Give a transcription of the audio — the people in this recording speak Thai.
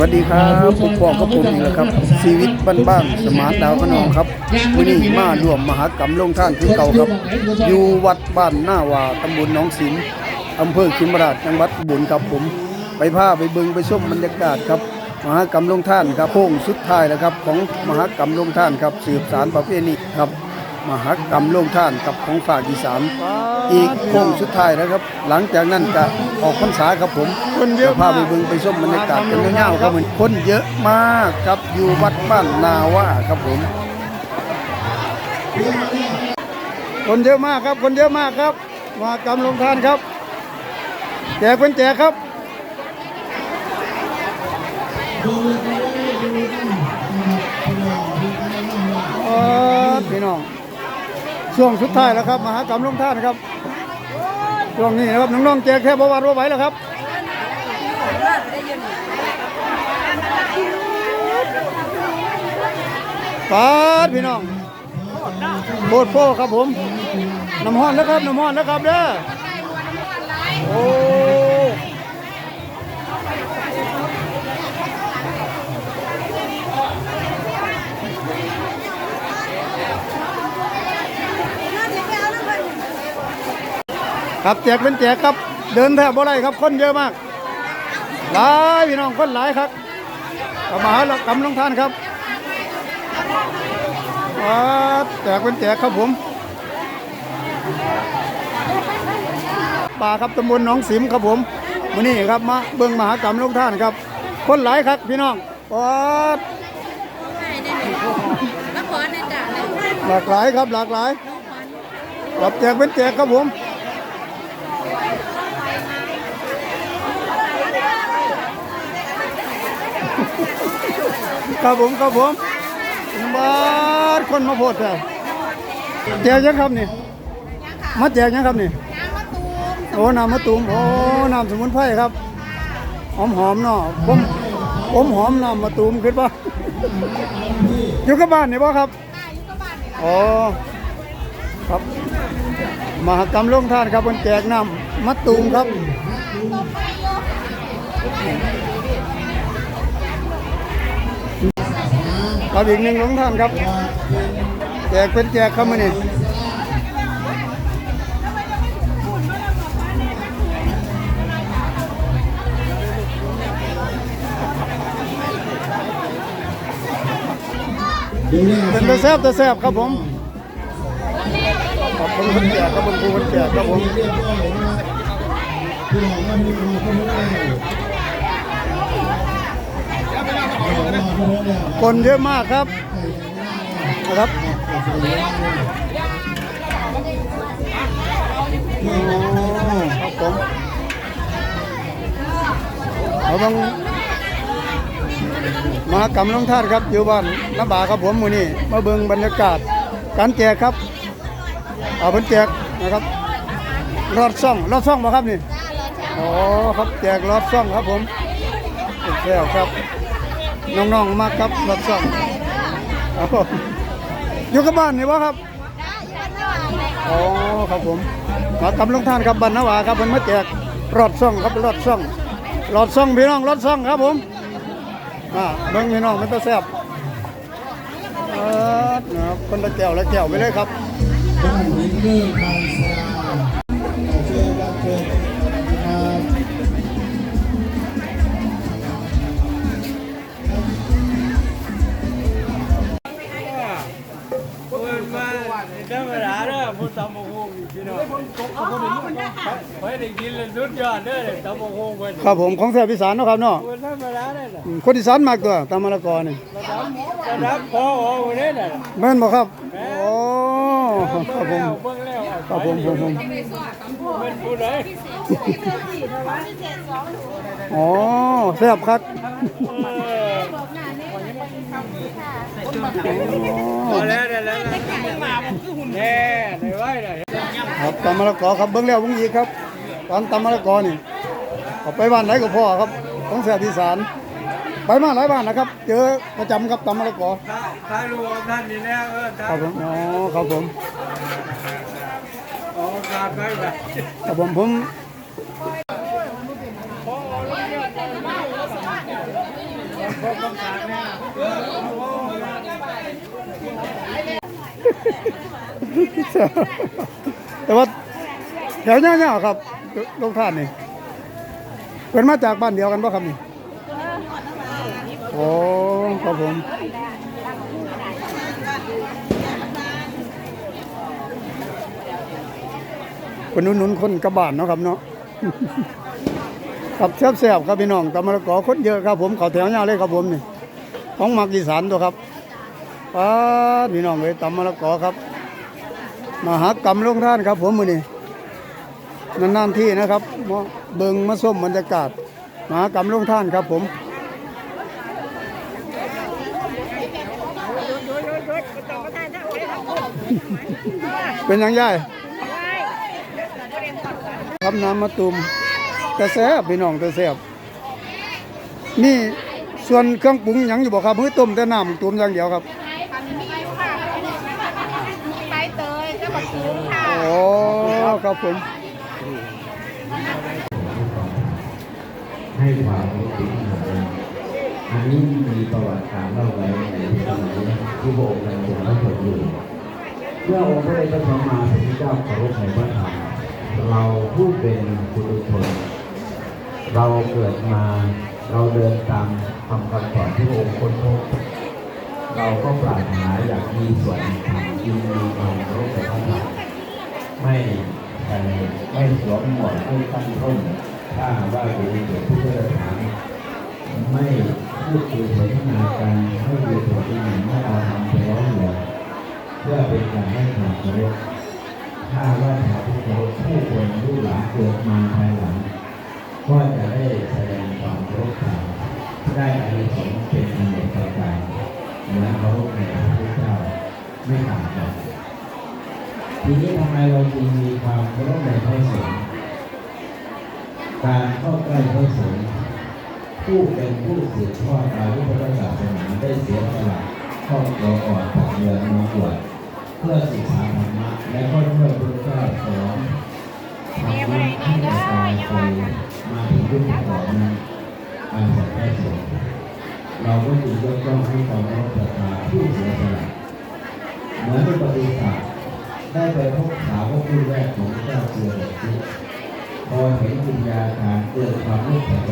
วัสดีครับผมปองกับผมนี่แหละครับ ชีวิตบ้านๆสมาร์ทดาวขนองครับวันนี้มารวมมหากรรมลงท่านคือเก่าครับ อยู่วัดบ้านหน้าวาตำบลหนองสิมอำเภอขิมราชจังหวัดอุบลครับผม ไปพาไปเบิงไปชมบรรยากาศครับ มหากรรมลงท่านครับโค้งสุดท้ายแล้วครับ ของมหากรรมลงท่านครับสืบสารประเพณีครับ มหากรรมลงท่านกับของฝากอีสานอีกโค้งสุดท้ายแล้วครับ หลังจากนั้นจะออกพรรษาครับผมคนเยอะพาไปเบิ่งไปชมบรรยากาศกันเงาๆครับเหมือนคนเยอะมากครับอยู่วัดบ้านนาว่าครับผม คนเยอะมากครับ คนเยอะมากครับมหากรรมลงทานครับ แจกเป็นแจกครับเออพี่น้อง ช่วงสุดท้ายแล้วครับมหากรรมลงท่านครับช่วงนี้นะครับน้องๆแจกแค่ประวัติว่าไหวแล้วครับปาดพี่น้องโบดโพครับผมน้ำห้อนแล้วครับน้ำห้อนแล้วครับเด้อโอ้ ครับแจกเป็นแจกครับ เดินแทบบ่ไรครับคนเยอะมาก หลายพี่น้องคนหลายครับกับมหากรรมลงทานครับครับแจกเป็นแจกครับผมป่าครับตำบลหนองสิมครับผมมื้อนี้ครับมาเบิ่งมหากรรมลงทานครับ คนหลายครับพี่น้องครับมาขอในจ่าเลยหลากหลายครับหลากหลายครับแจกเป็นแจกครับผม ครับผมครับผมบาดคนมาโพดแต่แจกยังครับนี่มาแจกยังครับนี่น้ำมะตูมโอ้น้ำมะตูมโอ้น้ำสมุนไพรครับหอมหอมๆเนาะผมผมหอมน้ำมะตูมขึ้นปะอยู่กับบ้านนี่ปะครับอายุก็บ้านเนี่ยอ๋อครับมหากรรมลงทานครับบนแจกน้ำมะตูมครับ ครับอีกหนึ่งลงทานครับ แจกเป็นแจกครับมื้อนี้เป็นตะแซบตะแซบครับผมขอบคุณคนแจกครับคุณครูคนแจกครับผม คนเยอะมากครับนะครับโอ้ครับผมเราต้องมากำลังท่านครับอยู่บ้านน้ำบาครับผมมือนี้มาเบิ่งบรรยากาศ การแจกครับเอาเป็นแจกนะครับรอดซ่องรอดซ่องมาครับนี่อ๋อครับแจกรอดซ่องครับผมโอเคครับ น้องๆมาครับรอดซ่องเอาอยู่กับบ้านนี่วะครับอ๋อครับผมมากำลังทานครับบ้านน้ำบาครับมันมาแจกรอดซ่องครับรอดซ่องรอดซ่องพี่น้องรอดซ่องครับผมอ่าเบิ่งพี่น้องมันจะแซ่บเออนะครับคนละแก้วละแก้วไปเลยครับ ธรรมดาเด้อผู้ตำบักหุ่งพี่น้องไปได้กินเลยสุดยอดเด้อตำบักหุ่งเพิ่นครับผมของแซ่บอีสานเนาะครับเนาะเปิดธรรมดาเด้อน่ะอืมคนอีสานมากตัวตามมะละกอนี่ระดับระดับพอโอ้เด้อน่ะแม่นบ่ครับโอ้ครับผมเบิ่งแล้วครับผมผมผมเป็นผู้ใดอ๋อแซ่บครับเออพอแล้วได้ แน่ได้ไว้ได้ครับตามะละกอครับเบิ่งแล้วเบิ่งอีกครับ ตอนตามะละกอนี่เอาไปบ้านไหนก็พอครับของแซ่บอีสานไปมาหลายบ้านนะครับ เจอประจำครับตามะละกอถ้ารู้ว่าท่านนี่แน่เออครับผมอ๋อครับผมอ๋อการไปครับผมผม พวกต้องการเนี่ย แต่ว่าแถวเนี้ยๆครับลงท่านนี่เป็นมาจากบ้านเดียวกันป่ะครับนี่โอ้ครับผมคนหนุนๆคนกระบานเนาะครับเนาะครับแซ่บๆครับพี่น้องตำมะละกอคนเยอะครับผมเขาแถวยาวเลยครับผมนี่ของมักอีสานตัวครับ ป้าพี่น้องเลยตำมะละกอครับ มาหากรรมลงท่านครับ ผมมือนี้นานๆที่นะครับเบิงมาส้มบรรยากาศมาหากรรมลงท่านครับผมเป็นยังไงครับน้ำมะตูมแต่แซ่บพี่น้องแต่แซ่บนี่ส่วนเครื่องปรุงยังอยู่บ่ครับมือต้มแต่น้ำตูมอย่างเดียวครับ ใบเตยเจ้าบักคุ้งค่ะ โอ้ครับผมให้ความรู้สึกอันนี้มีประวัติการเล่าไว้ในสมัยที่พระองค์ยังทรงพระชนอยู่เมื่อองค์พระเดชพระสัมมาสัมพุทธเจ้าเคารพในพระธรรมเราผู้เป็นปุถุชนเราเกิดมาเราเดินตามคำคำสอนที่พระองค์ค้นพบ เราก็ปรารถนาอยากมีส่วนทำยินดีความเคารพในพระธรรมไม่ใส่ไม่สวมหมวกไม่ตั้งร่มถ้าว่าอยู่ในจุดผู้เพื่อถาไม่พูดคุยสนทนากันไม่ดูถูกที่หนึ่งไม่เอาทำไปร้องเลยเพื่อเป็นการให้ความเคารพถ้าว่าชาวพุทธผู้คนรู้หลานเกิดมาภายหลังก็จะได้แสดงความเคารพตามได้อานิสงส์เป็นอันเอกประการ เหมือเคารพในพระพุทธเจ้าไม่ต่างกันทีนี้ทำไมเราจึงมีความเคารพในพระสงฆ์การเข้าใกล้พระสงฆ์ผู้เป็นผู้สืบทอดอายุพุทธศาสนาได้เสียสละครอบครัวออกจากเรือนมาบวชเพื่อศึกษาธรรมะและก็เพื่อพระเจ้าสอนธรรมะให้กระจายไปมาถึงยุคก่อนนั้นอาศัยพระสงฆ์ เราก็จึงยกย่องให้ความเคารพศรัทธาผู้เสียสละเหมือนที่ประวัติศาสตร์ได้ไปพบสาวกรุ่นแรกของเจ้าเสือพอเห็นวิญญาณการเกิดความรู้สึก